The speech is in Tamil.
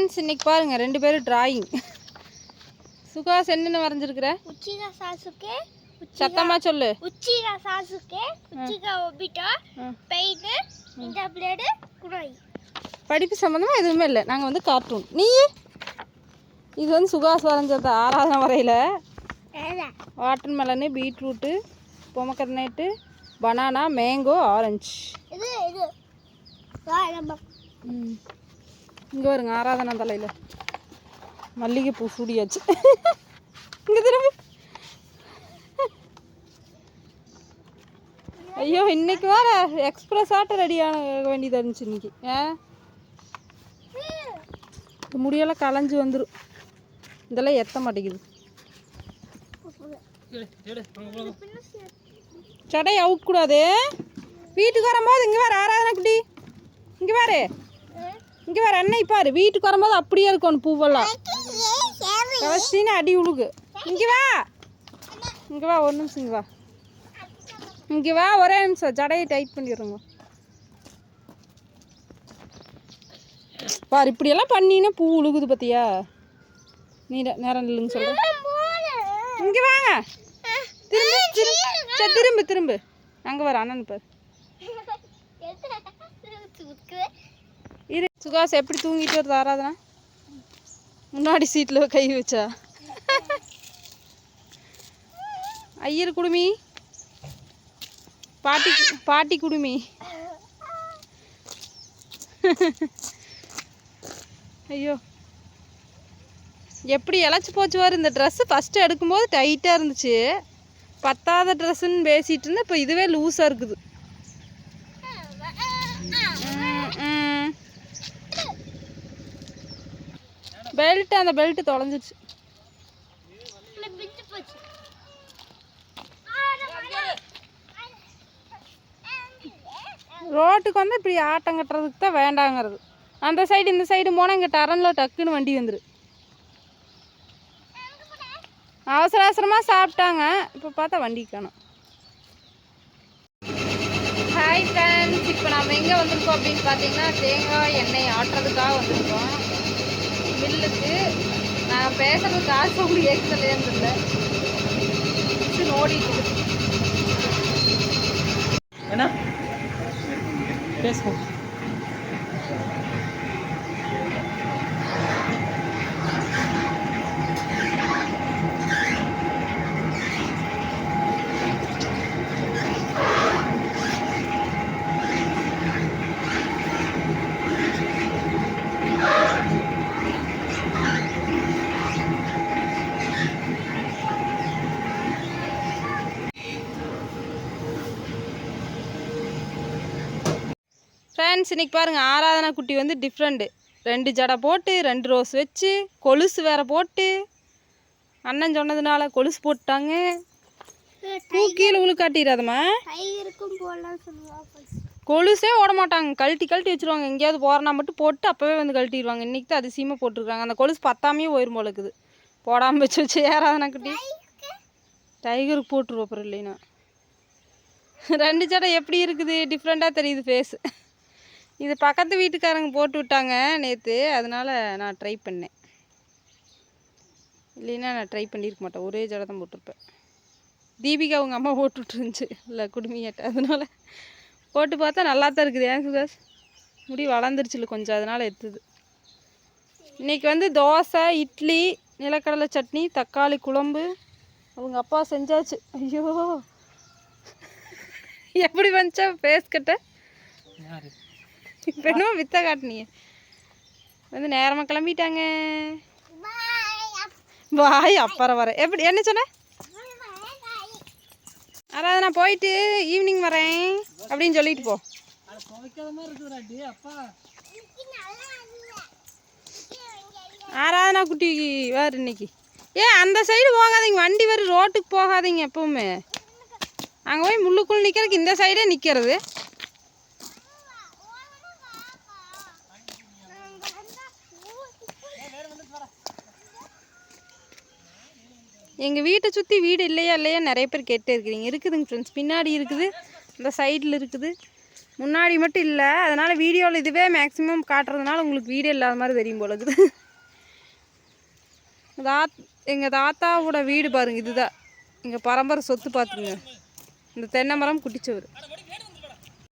ஃப்ரெண்ட்ஸ் இன்னைக்கு பாருங்க ரெண்டு பேரும் டிராயிங் சுகாஸ் என்னென்ன வரைஞ்சிருக்கிற? உச்சிகா சாசுகே சத்தமா சொல்லு. Uchiha Sasuke Uchiha Obito. Pain இந்த பிளேடு குரோய் படிப்பு சம்மந்தமா எதுவுமே இல்லை. நாங்கள் வந்து கார்ட்டூன் நீ? இது வந்து சுகாஸ் வரைஞ்சது ஆறாவது வரையில். Watermelon beetroot pomegranate banana mango orange இது இது. ம். இங்கே வருங்க ஆராதனா தலையில். மல்லிகைப்பூ சூடியாச்சு. இங்கே திரும்ப. ஐயோ இன்னைக்கு வேற எக்ஸ்பிரஸ் ஆட்ட ரெடியான வேண்டியதாக இருந்துச்சு இன்னைக்கு. ஆ முடியெல்லாம் களைஞ்சு வந்துடும் இதெல்லாம் எத்த மாட்டேங்குது. சடை அவுக்கூடாது வீட்டுக்கு வரும்போது இங்கே வேறு ஆராதனா குட்டி. இங்கே வேறு இங்கே வேறு அன்னை பாரு. வீட்டுக்கு வரும்போது அப்படியே இருக்கும் பூவெல்லாம். கவச்சின்னு அடி உழுகு. இங்கே வா. இங்கே வா ஒரு நிமிஷம் இங்கே வா. இங்கே வா ஒரே நிமிஷம். ஜடையை டைட் பண்ணிடுறோங்க. பாரு இப்படியெல்லாம் பண்ணினா பூ உழுகுது பார்த்தியா நீ நேரம் இல்லைங்க சொல்கிறேன் இங்கே வாங்க. திரும்ப சரி திரும்ப திரும்ப. அங்கே வர அண்ணன் பாரு. இரு. சுகாஸ் எப்படி தூங்கிட்டு வருது ஆராதனா? முன்னாடி சீட்டில் கை வச்சா? ஐயர் குடுமி. பாட்டி பாட்டி குடுமி. ஐயோ. எப்படி இழைச்சி போச்சு வார் இந்த ட்ரெஸ்ஸு ஃபஸ்ட்டு எடுக்கும்போது டைட்டாக இருந்துச்சு. பத்தாத ட்ரெஸ்ஸுன்னு பேசிகிட்டு இருந்தேன் இப்போ இதுவே லூஸாக இருக்குது. பெல்ட் அந்த பெல்ட் போச்சு ரோட்டுக்கு வந்து இப்படி ஆட்டம் கட்டுறதுக்கு தான் வேண்டாங்கிறது. அந்த சைடு இந்த சைடு போனால் இங்கே டரனில் டக்குன்னு வண்டி வந்துரு. அவசர அவசரமாக சாப்பிட்டாங்க. இப்போ பார்த்தா வண்டி காணும். ஹாய் ஃப்ரெண்ட்ஸ் இப்போ நம்ம எங்கே வந்திருக்கோம் அப்படின்னு பார்த்தீங்கன்னா தேங்காய் எண்ணெய் ஆட்டுறதுக்காக வந்திருக்கோம். மில்லுக்கு நான் பேசுறது காசு அப்படி கேட்கலையான்னு ஓடிட்டு என்ன? பேசுவோம். ஃப்ரெண்ட்ஸ் இன்னைக்கு பாருங்கள் ஆராதனா குட்டி வந்து டிஃப்ரெண்ட்டு ரெண்டு ஜடை போட்டு ரெண்டு ரோஸ் வச்சு கொலுசு வேற போட்டு. அண்ணன் சொன்னதுனால கொலுசு போட்டாங்க பூ கீழே உழு காட்டிடாதம்மா டைகருக்கும் போடலாம் சொல்லுவா கொலுசே ஓட மாட்டாங்க. கழட்டி கழட்டி வச்சுருவாங்க. எங்கேயாவது போகிறனா மட்டும் போட்டு அப்போவே வந்து கழட்டிடுவாங்க இன்றைக்கி தான் அதிசயமாக போட்டிருக்காங்க. அந்த கொலுசு பத்தாமையே போயிரும் போல இருக்குது. போடாமல் வச்சு வச்சு ஏறாதனா குட்டி. டைகருக்கு போட்டுருவோம் அப்புறம் இல்லைன்னா. ரெண்டு ஜடை எப்படி இருக்குது? டிஃப்ரெண்ட்டாக தெரியுது ஃபேஸ் இது பக்கத்து வீட்டுக்காரங்க போட்டு விட்டாங்க நேற்று அதனால் நான் ட்ரை பண்ணேன். இல்லைன்னா நான் ட்ரை பண்ணியிருக்க மாட்டேன். ஒரே ஜடை தான் போட்டிருப்பேன். தீபிகா அவங்க அம்மா போட்டு இல்லை குடுமியாட்ட. அதனால் போட்டு பார்த்தா நல்லா தான் இருக்குது. ஏன் சுதாஸ்? முடி வளர்ந்துருச்சுல கொஞ்சம். அதனால் எடுத்துது இன்றைக்கி வந்து தோசை இட்லி நிலக்கடலை சட்னி தக்காளி குழம்பு. அவங்க அப்பா செஞ்சாச்சு. ஐயோ. எப்படி வந்துச்சா ஃபேஸ் கட்ட யாரு? இப்போ என்னமோ வித்த காட்டினீங்க. வந்து நேரமாக கிளம்பிட்டாங்க. வாய் அப்புறம் வரேன். எப்படி என்ன சொன்ன? அதாவது நான் போயிட்டு ஈவினிங் வரேன். அப்படின்னு சொல்லிட்டு போ. அது துவைக்காத ஆராதனா குட்டி வேறு இன்னைக்கு. ஏ அந்த சைடு போகாதீங்க. வண்டி வரும் ரோட்டுக்கு போகாதீங்க எப்பவுமே. அங்கே போய் முள்ளுக்குள் நிற்கிறதுக்கு இந்த சைடே நிற்கிறது எங்கள் வீட்டை சுற்றி வீடு இல்லையா இல்லையா நிறைய பேர் கேட்டே இருக்கிறீங்க. இருக்குதுங்க ஃப்ரெண்ட்ஸ் பின்னாடி இருக்குது. இந்த சைடில் இருக்குது. முன்னாடி மட்டும் இல்லை. அதனால் வீடியோவில் இதுவே மேக்ஸிமம் காட்டுறதுனால உங்களுக்கு வீடியோ இல்லாத மாதிரி தெரியும் போல இருக்குது. தாத் எங்கள் தாத்தாவோட வீடு பாருங்கள் இதுதான். எங்கள் பரம்பரை சொத்து பார்த்துங்க இந்த தென்னை மரம் குட்டிச்சவர்.